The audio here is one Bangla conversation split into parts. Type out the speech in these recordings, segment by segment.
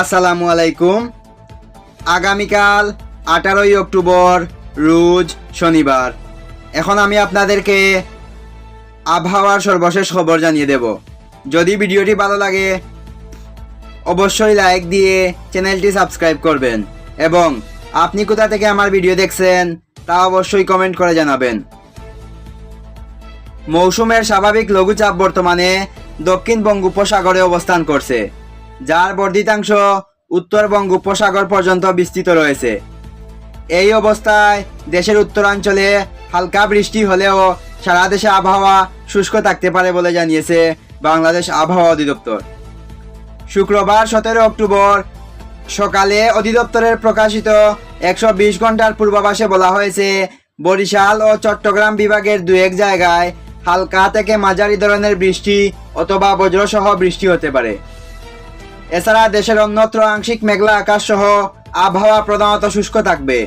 আসসালামু আলাইকুম। আগামীকাল আঠারোই অক্টোবর, রোজ শনিবার। এখন আমি আপনাদেরকে আবহাওয়ার সর্বশেষ খবর জানিয়ে দেব। যদি ভিডিওটি ভালো লাগে, অবশ্যই লাইক দিয়ে চ্যানেলটি সাবস্ক্রাইব করবেন এবং আপনি কোথা থেকে আমার ভিডিও দেখছেন, তা অবশ্যই কমেন্ট করে জানাবেন। মৌসুমের স্বাভাবিক লঘুচাপ বর্তমানে দক্ষিণ বঙ্গোপসাগরে অবস্থান করছে। যার বর্ধিতাংশ উত্তর বঙ্গোপসাগর পর্যন্ত বিস্তৃত রয়েছে। এই অবস্থায় দেশের উত্তরাঞ্চলে হালকা বৃষ্টি হলেও সারা দেশে আবহাওয়া শুষ্ক থাকতে পারে বলে জানিয়েছে বাংলাদেশ আবহাওয়া অধিদপ্তর। শুক্রবার সতেরো অক্টোবর সকালে অধিদপ্তরের প্রকাশিত একশো বিশ ঘণ্টার পূর্বাভাসে বলা হয়েছে, বরিশাল ও চট্টগ্রাম বিভাগের দু এক জায়গায় হালকা থেকে মাঝারি ধরনের বৃষ্টি অথবা বজ্রসহ বৃষ্টি হতে পারে। এছাড়া দেশের অন্যত্র আংশিক মেঘলা আকাশ সহ আবহাওয়া প্রধানত শুষ্ক থাকবে।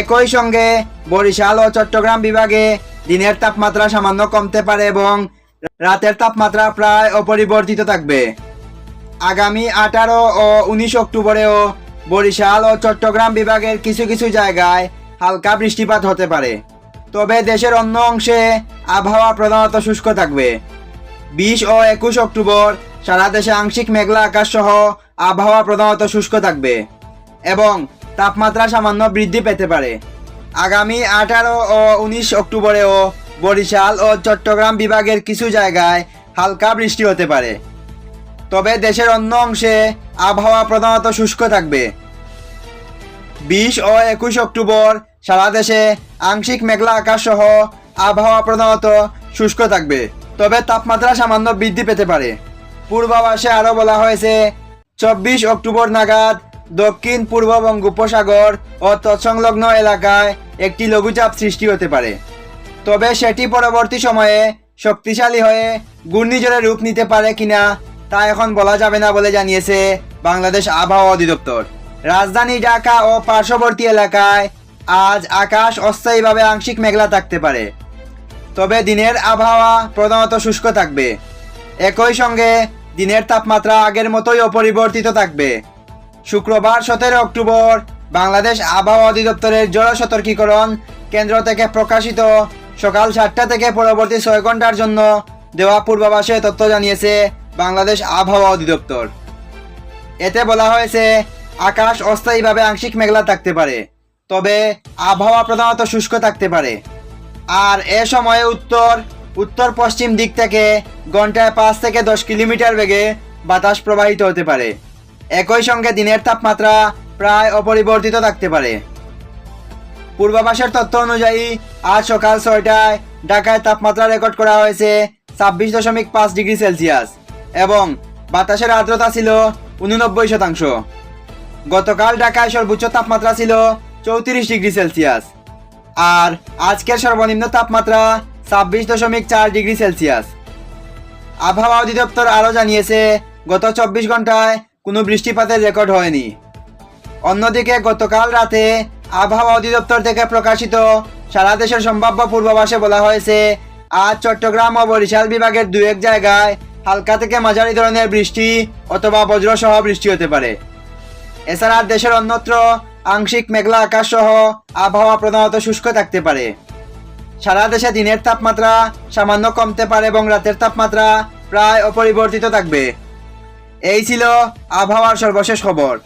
একই সঙ্গে বরিশাল ও চট্টগ্রাম বিভাগে দিনের তাপমাত্রা সামান্য কমতে পারে এবং রাতের তাপমাত্রা প্রায় অপরিবর্তিত থাকবে। আগামী আঠারো ও উনিশ অক্টোবরেও বরিশাল ও চট্টগ্রাম বিভাগের কিছু কিছু জায়গায় হালকা বৃষ্টিপাত হতে পারে। তবে দেশের অন্য অংশে আবহাওয়া প্রধানত শুষ্ক থাকবে। বিশ ও একুশ অক্টোবর সারা দেশে আংশিক মেঘলা আকাশ সহ আবহাওয়া প্রধানত শুষ্ক থাকবে এবং তাপমাত্রা সামান্য বৃদ্ধি পেতে পারে। আগামী আঠারো ও উনিশ অক্টোবরেও বরিশাল ও চট্টগ্রাম বিভাগের কিছু জায়গায় হালকা বৃষ্টি হতে পারে। তবে দেশের অন্য অংশে আবহাওয়া প্রধানত শুষ্ক থাকবে। বিশ ও একুশ অক্টোবর সারা দেশে আংশিক মেঘলা আকাশ সহ আবহাওয়া প্রধানত শুষ্ক থাকবে, তবে তাপমাত্রা সামান্য বৃদ্ধি পেতে পারে। পূর্বাভাসে আরও বলা হয়েছে, চব্বিশ অক্টোবর নাগাদ দক্ষিণ পূর্ব বঙ্গোপসাগর ও তৎসংলগ্ন এলাকায় একটি লঘুচাপ সৃষ্টি হতে পারে। তবে সেটি পরবর্তী সময়ে শক্তিশালী হয়ে ঘূর্ণিঝড়ে রূপ নিতে পারে কিনা তা এখন বলা যাবে না বলে জানিয়েছে বাংলাদেশ আবহাওয়া অধিদপ্তর। রাজধানী ঢাকা ও পার্শ্ববর্তী এলাকায় আজ আকাশ অস্থায়ীভাবে আংশিক মেঘলা থাকতে পারে। তবে দিনের আবহাওয়া প্রধানত শুষ্ক থাকবে। একই সঙ্গে দিনের তাপমাত্রা আগের মতোই অপরিবর্তিত থাকবে। শুক্রবার সতেরো অক্টোবর, বাংলাদেশ আবহাওয়া অধিদপ্তরের জল সতর্কীকরণ কেন্দ্র থেকে প্রকাশিত সকাল সাতটা থেকে পরবর্তী ছয় ঘণ্টার জন্য দেওয়া পূর্বাভাসে তথ্য জানিয়েছে বাংলাদেশ আবহাওয়া অধিদপ্তর। এতে বলা হয়েছে, আকাশ অস্থায়ীভাবে আংশিক মেঘলা থাকতে পারে, তবে আবহাওয়া প্রধানত শুষ্ক থাকতে পারে। আর এ সময়ে উত্তর উত্তর পশ্চিম দিক থেকে ঘন্টায় পাঁচ থেকে দশ কিলোমিটার বেগে বাতাস প্রবাহিত হতে পারে। একই সঙ্গে দিনের তাপমাত্রা প্রায় অপরিবর্তিত থাকতে পারে। পূর্বাভাসের তথ্য অনুযায়ী, আজ সকাল ছয়টায় ঢাকায় তাপমাত্রা রেকর্ড করা হয়েছে ছাব্বিশ দশমিক পাঁচ ডিগ্রি সেলসিয়াস এবং বাতাসের আর্দ্রতা ছিল উননব্বই শতাংশ। গতকাল ঢাকায় সর্বোচ্চ তাপমাত্রা ছিল চৌত্রিশ ডিগ্রি সেলসিয়াস। আর আজকের সর্বনিম্ন তাপমাত্রা ছাব্বিশ দশমিক চার ডিগ্রি সেলসিয়াস। আবহাওয়া অধিদপ্তর আরও জানিয়েছে, গত চব্বিশ ঘন্টায় কোনো বৃষ্টিপাতের রেকর্ড হয়নি। অন্যদিকে, গতকাল রাতে আবহাওয়া অধিদপ্তর থেকে প্রকাশিত সারা দেশের সম্ভাব্য পূর্বাভাসে বলা হয়েছে, আজ চট্টগ্রাম ও বরিশাল বিভাগের দু এক জায়গায় হালকা থেকে মাঝারি ধরনের বৃষ্টি অথবা বজ্রসহ বৃষ্টি হতে পারে। এছাড়া দেশের অন্যত্র আংশিক মেঘলা আকাশ সহ আবহাওয়া প্রধানত শুষ্ক থাকতে পারে। সারা দেশে দিনের তাপমাত্রা সামান্য কমতে পারে এবং রাতের তাপমাত্রা প্রায় অপরিবর্তিত থাকবে। এই ছিল আবহাওয়ার সর্বশেষ খবর।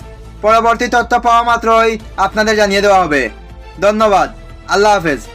পরবর্তী তথ্য পাওয়া মাত্রই আপনাদের জানিয়ে দেওয়া হবে। ধন্যবাদ। আল্লাহ হাফেজ।